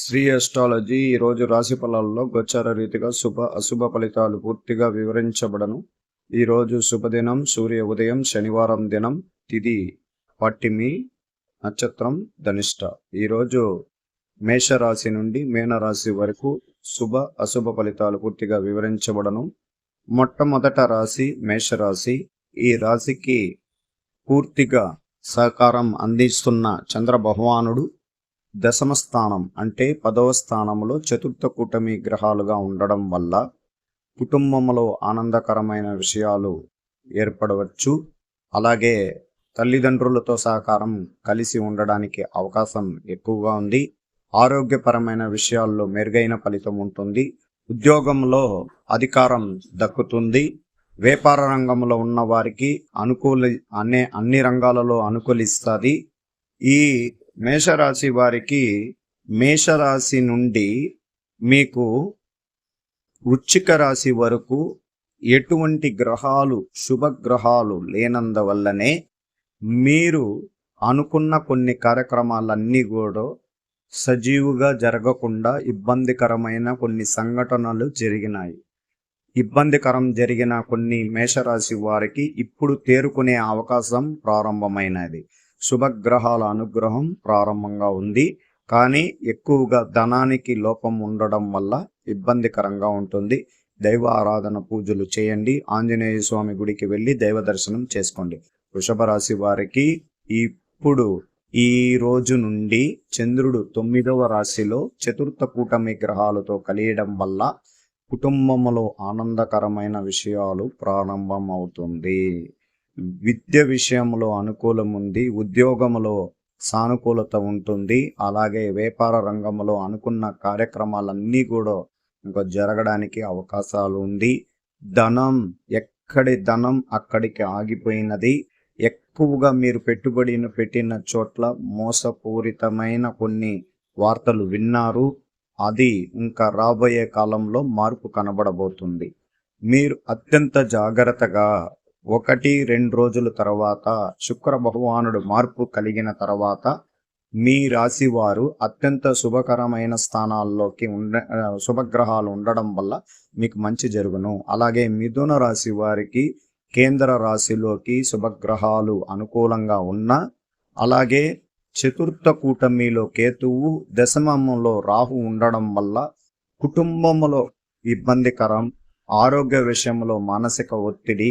Shri astrology ఈరోజు రాశి ఫలాల్లో గోచార రీతిగా శుభ అశుభ ఫలితాలు పూర్తిగా వివరించబడను. ఈరోజు శుభదినం సూర్య ఉదయం శనివారం దినం తిది పట్టిమి నక్షత్రం ధనిష్ట. ఈరోజు మేషరాశి నుండి మీనరాశి వరకు శుభ అశుభ ఫలితాలు పూర్తిగా వివరించబడను. మొట్టమొదట రాశి మేషరాశి. ఈ రాశికి పూర్తిగా సహకారం అందిస్తున్న చంద్ర భగవానుడు దశమ స్థానం అంటే పదవ స్థానంలో చతుర్థ కూటమి గ్రహాలుగా ఉండడం వల్ల కుటుంబంలో ఆనందకరమైన విషయాలు ఏర్పడవచ్చు. అలాగే తల్లిదండ్రులతో సహకారం కలిసి ఉండడానికి అవకాశం ఎక్కువగా ఉంది. ఆరోగ్యపరమైన విషయాల్లో మెరుగైన ఫలితం ఉంటుంది. ఉద్యోగంలో అధికారం దక్కుతుంది. వ్యాపార రంగంలో ఉన్న వారికి అనుకూల అనే అన్ని రంగాలలో అనుకూలిస్తుంది. ఈ మేషరాశి వారికి మేషరాశి నుండి మీకు వృచ్చిక రాశి వరకు ఎటువంటి గ్రహాలు శుభగ్రహాలు లేనందువల్లనే మీరు అనుకున్న కొన్ని కార్యక్రమాలన్నీ కూడా సజీవుగా జరగకుండా ఇబ్బందికరమైన కొన్ని సంఘటనలు జరిగినాయి. ఇబ్బందికరం జరిగిన కొన్ని మేషరాశి వారికి ఇప్పుడు తేరుకునే అవకాశం ప్రారంభమైనది. శుభగ్రహాల అనుగ్రహం ప్రారంభంగా ఉంది. కానీ ఎక్కువగా ధనానికి లోపం ఉండడం వల్ల ఇబ్బందికరంగా ఉంటుంది. దైవ ఆరాధన పూజలు చేయండి. ఆంజనేయ స్వామి గుడికి వెళ్ళి దైవ దర్శనం చేసుకోండి. వృషభ రాశి వారికి ఇప్పుడు ఈ రోజు నుండి చంద్రుడు తొమ్మిదవ రాశిలో చతుర్థ కూటమి గ్రహాలతో కలియడం వల్ల కుటుంబంలో ఆనందకరమైన విషయాలు ప్రారంభం అవుతుంది విద్య విషయంలో అనుకూలం ఉంది ఉద్యోగంలో సానుకూలత ఉంటుంది అలాగే వ్యాపార రంగంలో అనుకున్న కార్యక్రమాలన్నీ కూడా ఇంకా జరగడానికి అవకాశాలు ఉంది. ధనం ఎక్కడి ధనం అక్కడికి ఆగిపోయినది. ఎక్కువగా మీరు పెట్టుబడిని పెట్టిన చోట్ల మోసపూరితమైన కొన్ని వార్తలు విన్నారు. అది ఇంకా రాబోయే కాలంలో మార్పు కనబడబోతుంది. మీరు అత్యంత జాగ్రత్తగా ఒకటి రెండు రోజుల తర్వాత శుక్ర భగవానుడు మార్పు కలిగిన తర్వాత మీ రాశి వారు అత్యంత శుభకరమైన స్థానాల్లోకి ఉండ శుభగ్రహాలు ఉండడం వల్ల మీకు మంచి జరుగును. అలాగే మిథున రాశి వారికి కేంద్ర రాశిలోకి శుభగ్రహాలు అనుకూలంగా ఉన్న అలాగే చతుర్థ కూటమిలో కేతువు దశమంలో రాహు ఉండడం వల్ల కుటుంబంలో ఇబ్బందికరం ఆరోగ్య విషయంలో మానసిక ఒత్తిడి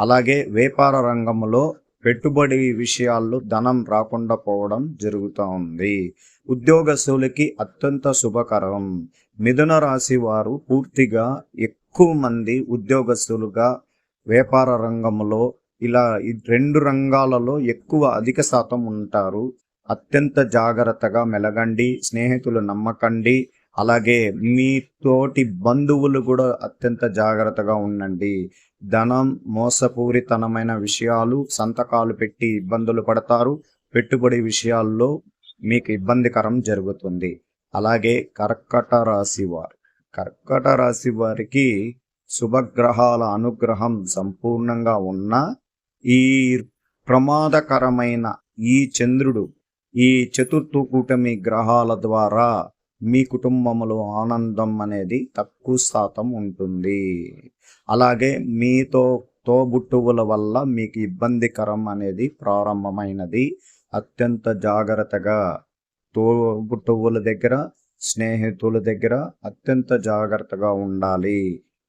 అలాగే వ్యాపార రంగంలో పెట్టుబడి విషయాల్లో ధనం రాకుండా పోవడం జరుగుతూ ఉంది. ఉద్యోగస్తులకి అత్యంత శుభకరం. మిథున రాశి వారు పూర్తిగా ఎక్కువ మంది ఉద్యోగస్తులుగా వ్యాపార రంగంలో ఇలా ఈ రెండు రంగాలలో ఎక్కువ అధిక శాతం ఉంటారు. అత్యంత జాగ్రత్తగా మెలగండి స్నేహితులు నమ్మకండి అలాగే మీ తోటి బంధువులు కూడా అత్యంత జాగ్రత్తగా ఉండండి. ధనం మోసపూరితనమైన విషయాలు సంతకాలు పెట్టి ఇబ్బందులు పడతారు. పెట్టుబడి విషయాల్లో మీకు ఇబ్బందికరం జరుగుతుంది. అలాగే కర్కట రాశి వారు కర్కట రాశి వారికి శుభగ్రహాల అనుగ్రహం సంపూర్ణంగా ఉన్న ఈ ప్రమాదకరమైన ఈ చంద్రుడు ఈ చతుర్థ కూటమి గ్రహాల ద్వారా మీ కుటుంబంలో ఆనందం అనేది తక్కువ శాతం ఉంటుంది. అలాగే మీతో తోబుట్టువుల వల్ల మీకు ఇబ్బందికరం అనేది ప్రారంభమైనది. అత్యంత జాగ్రత్తగా తోబుట్టువుల దగ్గర స్నేహితుల దగ్గర అత్యంత జాగ్రత్తగా ఉండాలి.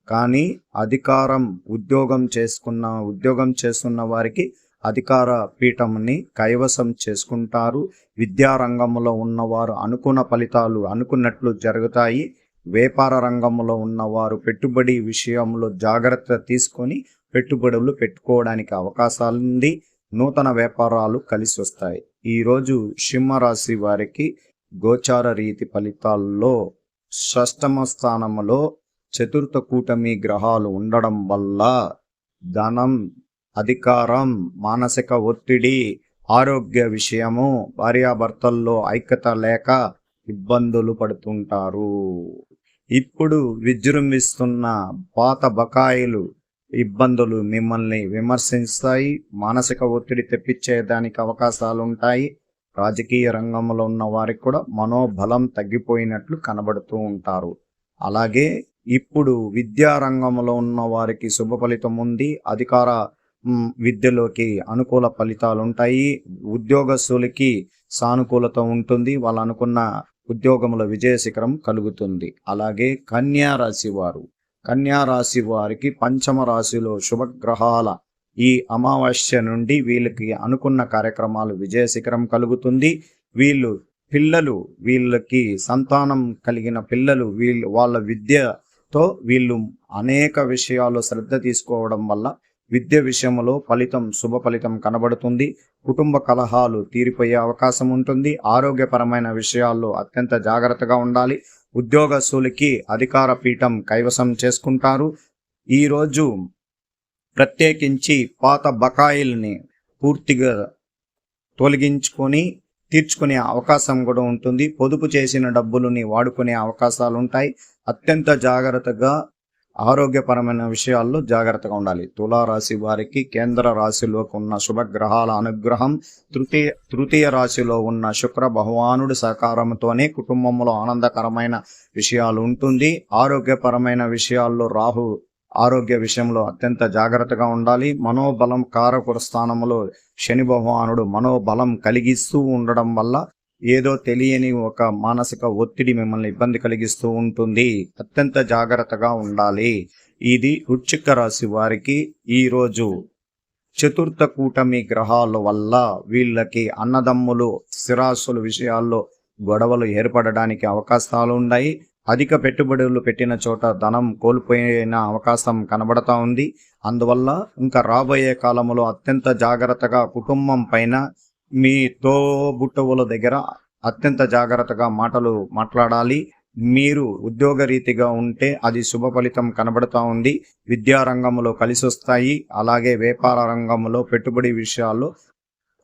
కానీ అధికారం ఉద్యోగం చేసుకున్న ఉద్యోగం చేస్తున్న వారికి అధికార పీఠంని కైవసం చేసుకుంటారు. విద్యారంగంలో ఉన్నవారు అనుకున్న ఫలితాలు అనుకున్నట్లు జరుగుతాయి. వ్యాపార రంగంలో ఉన్నవారు పెట్టుబడి విషయంలో జాగ్రత్త తీసుకొని పెట్టుబడులు పెట్టుకోవడానికి అవకాశాలు ఉంది. నూతన వ్యాపారాలు కలిసి వస్తాయి. ఈరోజు సింహరాశి వారికి గోచార రీతి ఫలితాల్లో షష్టమ స్థానంలో చతుర్థ కూటమి గ్రహాలు ఉండడం వల్ల ధనం అధికారం మానసిక ఒత్తిడి ఆరోగ్య విషయము భార్యాభర్తల్లో ఐక్యత లేక ఇబ్బందులు పడుతుంటారు. ఇప్పుడు విజృంభిస్తున్న పాత బకాయిలు ఇబ్బందులు మిమ్మల్ని విమర్శిస్తాయి మానసిక ఒత్తిడి తెప్పించేదానికి అవకాశాలు ఉంటాయి రాజకీయ రంగంలో ఉన్న వారికి కూడా మనోబలం తగ్గిపోయినట్లు కనబడుతూ ఉంటారు. అలాగే ఇప్పుడు విద్యా రంగంలో ఉన్న వారికి శుభ ఫలితం ఉంది అధికార విద్యలోకి అనుకూల ఫలితాలు ఉంటాయి ఉద్యోగస్తులకి సానుకూలత ఉంటుంది. వాళ్ళు అనుకున్న ఉద్యోగముల విజయ శిఖరం కలుగుతుంది. అలాగే కన్యా రాశి వారు కన్యా రాశి వారికి పంచమ రాశిలో శుభగ్రహాల ఈ అమావాస్య నుండి వీళ్ళకి అనుకున్న కార్యక్రమాలు విజయ శిఖరం కలుగుతుంది. వీళ్ళు పిల్లలు వీళ్ళకి సంతానం కలిగిన పిల్లలు వీళ్ళు వాళ్ళ విద్యతో వీళ్ళు అనేక విషయాలు శ్రద్ధ తీసుకోవడం వల్ల విద్య విషయంలో ఫలితం శుభ ఫలితం కనబడుతుంది. కుటుంబ కలహాలు తీరిపోయే అవకాశం ఉంటుంది. ఆరోగ్యపరమైన విషయాల్లో అత్యంత జాగ్రత్తగా ఉండాలి. ఉద్యోగస్తులకి అధికార పీఠం కైవసం చేసుకుంటారు. ఈరోజు ప్రత్యేకించి పాత బకాయిల్ని పూర్తిగా తొలగించుకొని తీర్చుకునే అవకాశం కూడా ఉంటుంది. పొదుపు చేసిన డబ్బులని వాడుకునే అవకాశాలు ఉంటాయి అత్యంత జాగ్రత్తగా ఆరోగ్యపరమైన విషయాల్లో జాగ్రత్తగా ఉండాలి. తులారాశి వారికి కేంద్ర రాశిలోకి ఉన్న శుభగ్రహాల అనుగ్రహం తృతీయ తృతీయ రాశిలో ఉన్న శుక్ర భగవానుడి సహకారంతోనే కుటుంబంలో ఆనందకరమైన విషయాలు ఉంటుంది. ఆరోగ్యపరమైన విషయాల్లో రాహు ఆరోగ్య విషయంలో అత్యంత జాగ్రత్తగా ఉండాలి. మనోబలం కారకుల స్థానంలో శని భగవానుడు మనోబలం కలిగిస్తూ ఉండడం వల్ల ఏదో తెలియని ఒక మానసిక ఒత్తిడి మిమ్మల్ని ఇబ్బంది కలిగిస్తూ ఉంటుంది. అత్యంత జాగ్రత్తగా ఉండాలి. ఇది వృచ్చిక రాశి వారికి ఈరోజు చతుర్థ కూటమి గ్రహాల వల్ల వీళ్ళకి అన్నదమ్ములు స్థిరాస్తుల విషయాల్లో గొడవలు ఏర్పడడానికి అవకాశాలు ఉన్నాయి. అధిక పెట్టుబడులు పెట్టిన చోట ధనం కోల్పోయిన అవకాశం కనబడతా ఉంది. అందువల్ల ఇంకా రాబోయే కాలంలో అత్యంత జాగ్రత్తగా కుటుంబం పైన మీ తోబుట్టవుల దగ్గర అత్యంత జాగ్రత్తగా మాటలు మాట్లాడాలి. మీరు ఉద్యోగ రీతిగా ఉంటే అది శుభ ఫలితం కనబడుతూ ఉంది. విద్యారంగంలో కలిసి వస్తాయి అలాగే వ్యాపార రంగంలో పెట్టుబడి విషయాల్లో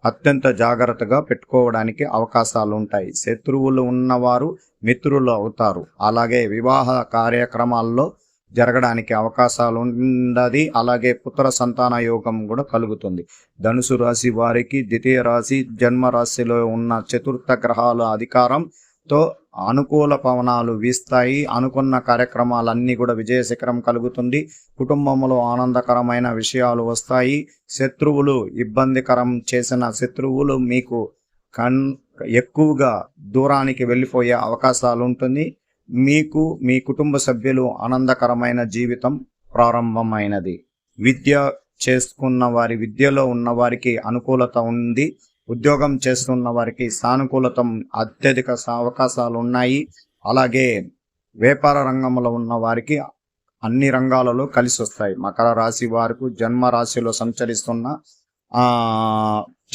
అత్యంత జాగ్రత్తగా పెట్టుకోవడానికి అవకాశాలు ఉంటాయి శత్రువులు ఉన్నవారు మిత్రులు అవుతారు. అలాగే వివాహ కార్యక్రమాల్లో జరగడానికి అవకాశాలు ఉండది. అలాగే పుత్ర సంతాన యోగం కూడా కలుగుతుంది. ధనుసు రాశి వారికి ద్వితీయ రాశి జన్మ రాశిలో ఉన్న చతుర్థ గ్రహాల అధికారంతో అనుకూల పవనాలు వీస్తాయి. అనుకున్న కార్యక్రమాలన్నీ కూడా విజయ శిఖరం కలుగుతుంది. కుటుంబంలో ఆనందకరమైన విషయాలు వస్తాయి. శత్రువులు ఇబ్బందికరం చేసిన శత్రువులు మీకు కన్ ఎక్కువగా దూరానికి వెళ్ళిపోయే అవకాశాలు ఉంటుంది. మీకు మీ కుటుంబ సభ్యులు ఆనందకరమైన జీవితం ప్రారంభమైనది. విద్య చేసుకున్న వారి విద్యలో ఉన్న వారికి అనుకూలత ఉంది. ఉద్యోగం చేస్తున్న వారికి సానుకూలత అత్యధిక అవకాశాలు ఉన్నాయి అలాగే వ్యాపార రంగంలో ఉన్న వారికి అన్ని రంగాలలో కలిసి వస్తాయి మకర రాశి వారికి జన్మ రాశిలో సంచరిస్తున్న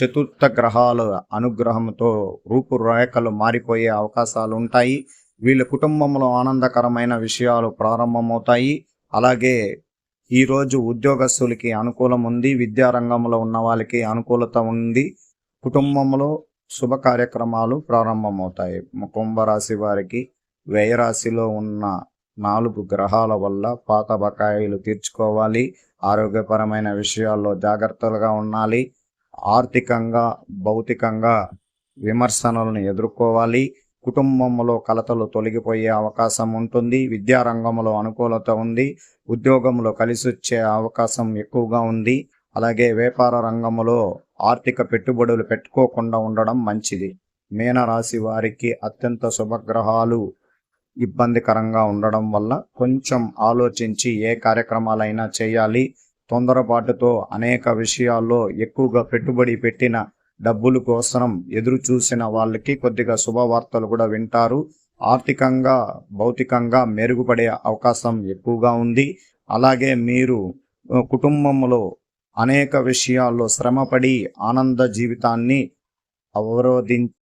చతుర్థ గ్రహాల అనుగ్రహంతో రూపురేఖలు మారిపోయే అవకాశాలు ఉంటాయి వీళ్ళ కుటుంబంలో ఆనందకరమైన విషయాలు ప్రారంభమవుతాయి. అలాగే ఈరోజు ఉద్యోగస్తులకి అనుకూలం ఉంది విద్యారంగంలో ఉన్న వాళ్ళకి అనుకూలత ఉంది. కుటుంబంలో శుభ కార్యక్రమాలు ప్రారంభమవుతాయి. కుంభరాశి వారికి వ్యయరాశిలో ఉన్న నాలుగు గ్రహాల వల్ల పాత బకాయిలు తీర్చుకోవాలి. ఆరోగ్యపరమైన విషయాల్లో జాగ్రత్తలుగా ఉండాలి. ఆర్థికంగా భౌతికంగా విమర్శనలను ఎదుర్కోవాలి. కుటుంబంలో కలతలు తొలగిపోయే అవకాశం ఉంటుంది. విద్యారంగంలో అనుకూలత ఉంది. ఉద్యోగంలో కలిసి వచ్చే అవకాశం ఎక్కువగా ఉంది. అలాగే వ్యాపార రంగంలో ఆర్థిక పెట్టుబడులు పెట్టుకోకుండా ఉండడం మంచిది. మీనరాశి వారికి అత్యంత శుభగ్రహాలు ఇబ్బందికరంగా ఉండడం వల్ల కొంచెం ఆలోచించి ఏ కార్యక్రమాలైనా చేయాలి. తొందరపాటుతో అనేక విషయాల్లో ఎక్కువగా పెట్టుబడి పెట్టిన డబ్బుల కోసం ఎదురు చూసిన వాళ్ళకి కొద్దిగా శుభవార్తలు కూడా వింటారు. ఆర్థికంగా భౌతికంగా మెరుగుపడే అవకాశం ఎక్కువగా ఉంది. అలాగే మీరు కుటుంబంలో అనేక విషయాల్లో శ్రమపడి ఆనంద జీవితాన్ని అవరోధి